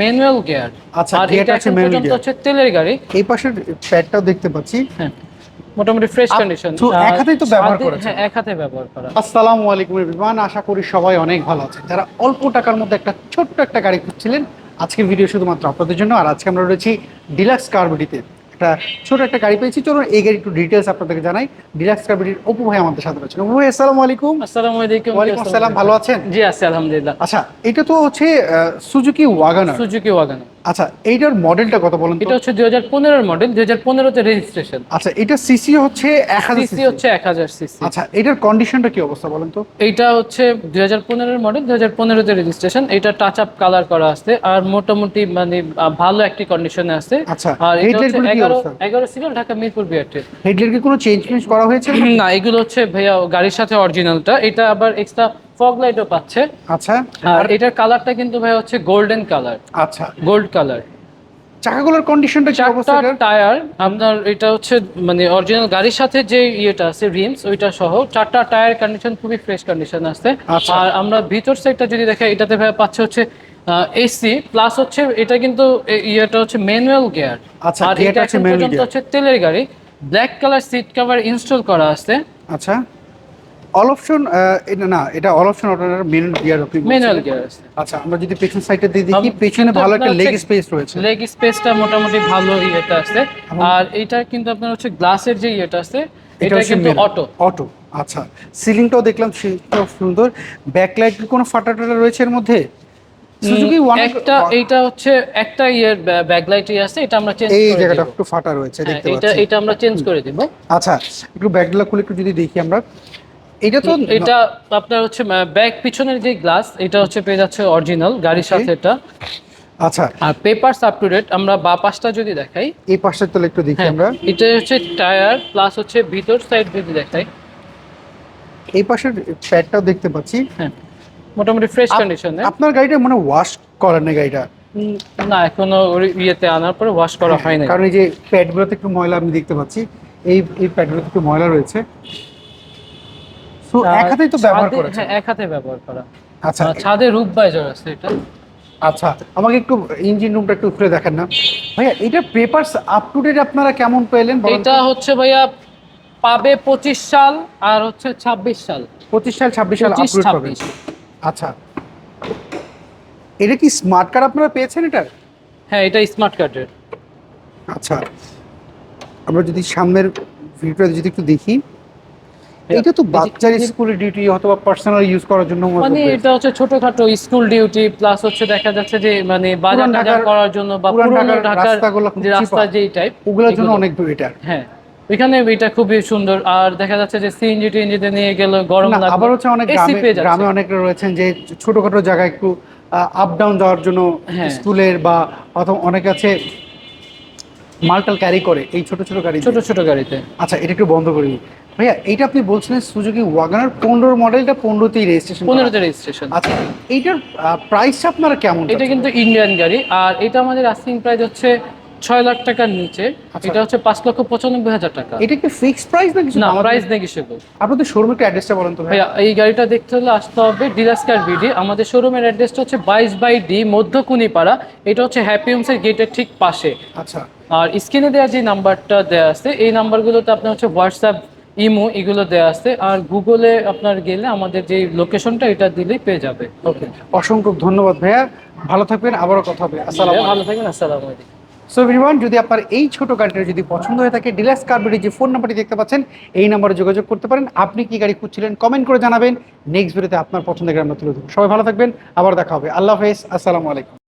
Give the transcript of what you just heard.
Manual gear. আচ্ছা, আর এটা হচ্ছে এখন manual হচ্ছে তেলের গাড়ি। এই পাশের প্যাডটাও দেখতে পাচ্ছি। হ্যাঁ মোটামুটি ফ্রেশ কন্ডিশন তো এক হাতেই তো ব্যবহার করা হ্যাঁ এক হাতে ব্যবহার করা। আসসালামু আলাইকুম এভরিওয়ান আশা করি সবাই অনেক ভালো আছেন। যারা অল্প টাকার মধ্যে একটা ছোট্ট একটা গাড়ি খুঁজছিলেন আজকের ভিডিও শুধুমাত্র আপনাদের জন্য। আর আজকে আমরা রয়েছি ডিলাক্স কারবিডিতে একটা ছোট একটা গাড়ি পেয়েছি। চলুন এই গাড়ি একটু ডিটেলস আপনাদেরকে জানাই। ডিলাক্স গাড়ির অপু ভাই আমাদের সাথে রয়েছেন। অপু ভাই আসসালামু আলাইকুম। আসসালামু আলাইকুম। ওয়ালাইকুম আসসালাম। ভালো আছেন? জি আছি আলহামদুলিল্লাহ। আচ্ছা এটা তো হচ্ছে সুজুকি ওয়াগানার সুজুকি ওয়াগন আচ্ছা এইটার মডেলটা কত বলেন এটা হচ্ছে দুই হাজার পনেরোর মডেল দুই হাজার পনেরোতে রেজিস্ট্রেশন আচ্ছা এটা সিসি হচ্ছে এক হাজার সিসি হচ্ছে এক হাজার সিসি আচ্ছা এটার কন্ডিশনটা কি অবস্থা বলেন তো? এইটা হচ্ছে দুই হাজার পনেরোর মডেল দুই হাজার পনেরোতে রেজিস্ট্রেশন এটা টাচ আপ কালার করা আছে আর মোটামুটি মানে ভালো একটি কন্ডিশনে আছে। আচ্ছা আর হেডলাইটগুলো কি এগারো অবস্থা? এগারো serial Dhaka Mirpur BRT headlight কি কোনো চেঞ্জ চেঞ্জ করা হয়েছে? না এগুলো হচ্ছে ভাইয়া গাড়ির সাথে অরিজিনালটা এটা আবার এক্সট্রা ফগ লাইটও পাচ্ছে। আচ্ছা আর এটার কালারটা কিন্তু ভাই হচ্ছে গোল্ডেন কালার আচ্ছা। গোল্ড কালার চাকাগুলোর কন্ডিশনটা কি অবস্থা টায়ার আপনার এটা হচ্ছে মানে অরিজিনাল গাড়ির সাথে যে ইয়েটা আছে রিমস ওইটা সহ চারটা টায়ার কন্ডিশন খুবই ফ্রেশ কন্ডিশন আছে। আচ্ছা। আর আমরা ভিতর সাইডটা যদি দেখে এটাতে ভাই পাচ্ছে হচ্ছে এসি প্লাস হচ্ছে এটা কিন্তু ইয়েটা হচ্ছে ম্যানুয়াল গিয়ার আচ্ছা, আর এটা হচ্ছে তেলের গাড়ি। Black colour seat cover install করা আছে। আচ্ছা। অল অপশন এটা না এটা অল অপশন অটোর ম্যানুয়াল গিয়ার আপনি। ম্যানুয়াল গিয়ার আছে। আচ্ছা আমরা যদি পেছন সাইডটা দিয়ে দেখি পেছনে ভালো একটা লেগ স্পেস রয়েছে। লেগ স্পেসটা মোটামুটি ভালো ইয়েটা আছে। আর এটা কিন্তু আপনার হচ্ছে গ্লাসের যে ইয়েটা আছে এটা কিন্তু অটো অটো আচ্ছা। সিলিংটাও দেখলাম সেটাও সুন্দর। ব্যাকলাইট কোনো ফাটা টাটা রয়েছে এর মধ্যে? সুজুকি ওয়ান একটা এইটা হচ্ছে একটা ইয়ের ব্যাকলাইটই আছে এটা আমরা চেঞ্জ এই জায়গাটা একটু ফাটা রয়েছে হ্যাঁ, দেখতে এটা পাচ্ছি। এটা আমরা চেঞ্জ করে দিব। আচ্ছা একটু ব্যাকগুলো খুলে একটু যদি দেখি আমরা। এটা তো এটা আপনার হচ্ছে ব্যাক পিছনের যে গ্লাস এটা হচ্ছে পেয়ে যাচ্ছে অরিজিনাল গাড়ির সাথে এটা। আচ্ছা। আর পেপারস আপ টু ডেট আমরা বা পাশটা যদি দেখাই। এই পাশের তলে একটু দেখি হ্যাঁ আমরা। এটা হচ্ছে টায়ার প্লাস হচ্ছে ভিতর সাইড যদি দেখাই। এই পাশের প্যাডটাও দেখতে পাচ্ছি। হ্যাঁ মোটামুটি ফ্রেশ আপ- কন্ডিশনে আপনার গাড়িটা মানে ওয়াশ করেন না গাড়িটা? না এখনও ইয়েতে আনার পরে ওয়াশ করা হয় না কারণ এই যে প্যাডগুলোতে একটু ময়লা আমি দেখতে পাচ্ছি। এই এই প্যাডগুলোতে একটু ময়লা রয়েছে। তো এক হাতেই তো ব্যবহার করেছে হ্যাঁ এক হাতে ব্যবহার করা। আচ্ছা। ছাদে রূপ বাইজার আছে এটা। আচ্ছা আমাকে একটু ইঞ্জিন রুমটা একটু খুলে দেখান না। ভাইয়া এটা পেপারস আপ টু ডেট আপনারা কেমন পেলেন এটা হচ্ছে ভাইয়া পাবে পঁচিশ সাল আর হচ্ছে ছাব্বিশ সাল। পঁচিশ সাল ছাব্বিশ সাল আপডেট পাবেন আচ্ছা। এটা কি স্মার্ট কার্ড আপনারা পেয়েছেন এটার? হ্যাঁ এটা স্মার্ট কার্ডের আচ্ছা। আমরা যদি সামনের ভিডিওটা যদি একটু দেখি। এটা তো বাচ্চার স্কুলের ডিউটি অথবা পার্সোনাল ইউজ করার জন্য মানে এটা হচ্ছে ছোটখাটো স্কুল ডিউটি প্লাস হচ্ছে দেখা যাচ্ছে যে মানে বাজার টাজার করার জন্য বা পুরান ঢাকার যে রাস্তা যেই টাইপ ওগুলোর জন্য অনেক বেটার হ্যাঁ ওইখানে এটা খুবই সুন্দর। আর দেখা যাচ্ছে যে সিএনজি টিএনজিতে নিয়ে গেলে গরম লাগবে। আবার হচ্ছে অনেক গ্রামে। গ্রামে অনেক রয়েছেন যে ছোটখাটো জায়গায় একটু আপ ডাউন যাওয়ার জন্য হ্যাঁ। স্কুলের বা অথবা অনেক আছে মালটাল ক্যারি করে এই ছোট ছোট গাড়ি ছোট ছোট গাড়িতে। আচ্ছা এটা একটু বন্ধ করি। ভাইয়া এইটা আপনি বলছিলেন সুজুকি ওয়াগানার পনেরো মডেলটা পনেরোতেই রেজিস্ট্রেশন পনেরোতে রেজিস্ট্রেশন আচ্ছা এইটার প্রাইসটা আপনারা কেমন এটা কিন্তু ইন্ডিয়ান গাড়ি আর এটা আমাদের আস্কিং প্রাইস হচ্ছে ছয় লাখ টাকার নিচে। আচ্ছা। এটা হচ্ছে পাঁচ লক্ষ পঁচানব্বই হাজার টাকা। এটা কি ফিক্সড প্রাইস না কিছু না প্রাইস নেগোশিয়েবল আপনাদের শোরুমের অ্যাড্রেসটা বলেন তো ভাইয়া। এই গাড়িটা দেখতে হলে আসতে হবে ডিলাস্কার বিডি আমাদের শোরুমের অ্যাড্রেসটা হচ্ছে বাইশ বাই ডি মধ্যকুনিপাড়া এটা হচ্ছে হ্যাপি হোমসের গেটের ঠিক পাশে। আচ্ছা। আর স্ক্রিনে দেওয়া যে নাম্বারটা দেওয়া আছে এই নাম্বারগুলোতে আপনার হচ্ছে হোয়াটসঅ্যাপ ইমো এগুলো দেওয়া আছে আর গুগলে আপনার গেলে আমাদের যে লোকেশনটা এটা দিলেই পেয়ে যাবে। ওকে অসংখ্য ধন্যবাদ ভাইয়া। ভালো থাকবেন আবারও কথা হবে। আসসালাম ভালো থাকবেন আসসালামু আলাইকুম। সো এভরিওয়ান যদি আপনার এই ছোট গাড়িটা যদি পছন্দ হয়ে থাকে ডিলাক্স কার্বের যে ফোন নাম্বারটি দেখতে পাচ্ছেন এই নাম্বারে যোগাযোগ করতে পারেন। আপনি কি গাড়ি খুঁজছিলেন কমেন্ট করে জানাবেন। নেক্সট ভিডিওতে আপনার পছন্দের গাড়ি আমরা তুলে দেবো সবাই ভালো থাকবেন আবার দেখা হবে। আল্লাহ হাফেজ আসসালামু আলাইকুম।